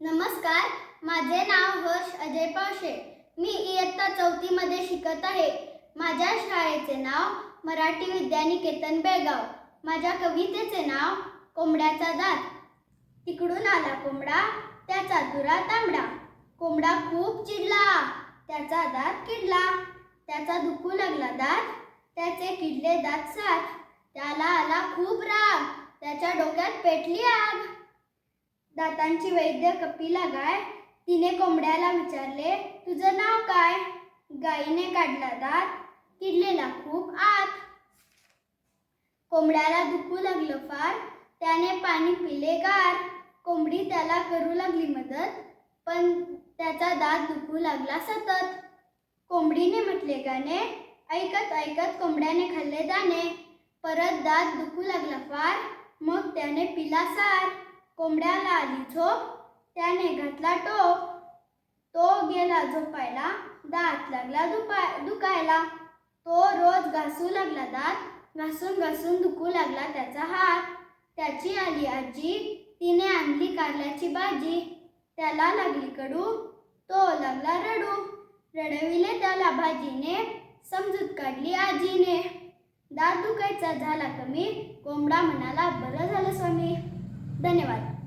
नमस्कार माझे नाव हर्ष अजय पावशे. मी इयत्ता चौथीमध्ये शिकत आहे. माझ्या शाळेचे नाव मराठी विद्यानिकेतन बेळगाव. माझ्या कवितेचे नाव कोंबड्याचा दात. तिकडून आला कोंबडा त्याचा दुरा तांबडा. कोंबडा खूप चिडला त्याचा दात किडला. त्याचा दुखू लागला दात त्याचे किडले दात सात. त्याला आला खूप राग त्याच्या डोक्यात पेटली आग. दातांची वैद्य कपिला गाय तिने कोंबड्याला विचारले तुझं नाव काय? गाईने काढला दात किडलेला खूप आत. कोंबड्याला दुखू लागलं फार त्याने पाणी पिले गार. कोंबडी त्याला करू लागली मदत पण त्याचा दात दुखू लागला सतत. कोंबडीने म्हटले गाणे ऐकत ऐकत कोंबड्याने खाल्ले दाणे. परत दात दुखू लागला फार मग त्याने पिला सार. कोंबड्याला आली झोप. त्याने घातला टोप. तो गेला झोपायला. दात लागला दुपा दुखायला. तो रोज घासू लागला दात. घासून घासून दुखू लागला त्याचा हात. त्याची आली आजी. तिने आणली कारल्याची भाजी. त्याला लागली कडू. तो लागला रडू. रडविले त्याला भाजीने. समजूत काढली आजीने. दात दुखायचा झाला कमी. कोंबडा म्हणाला बरं झालं स्वामी. धन्यवाद.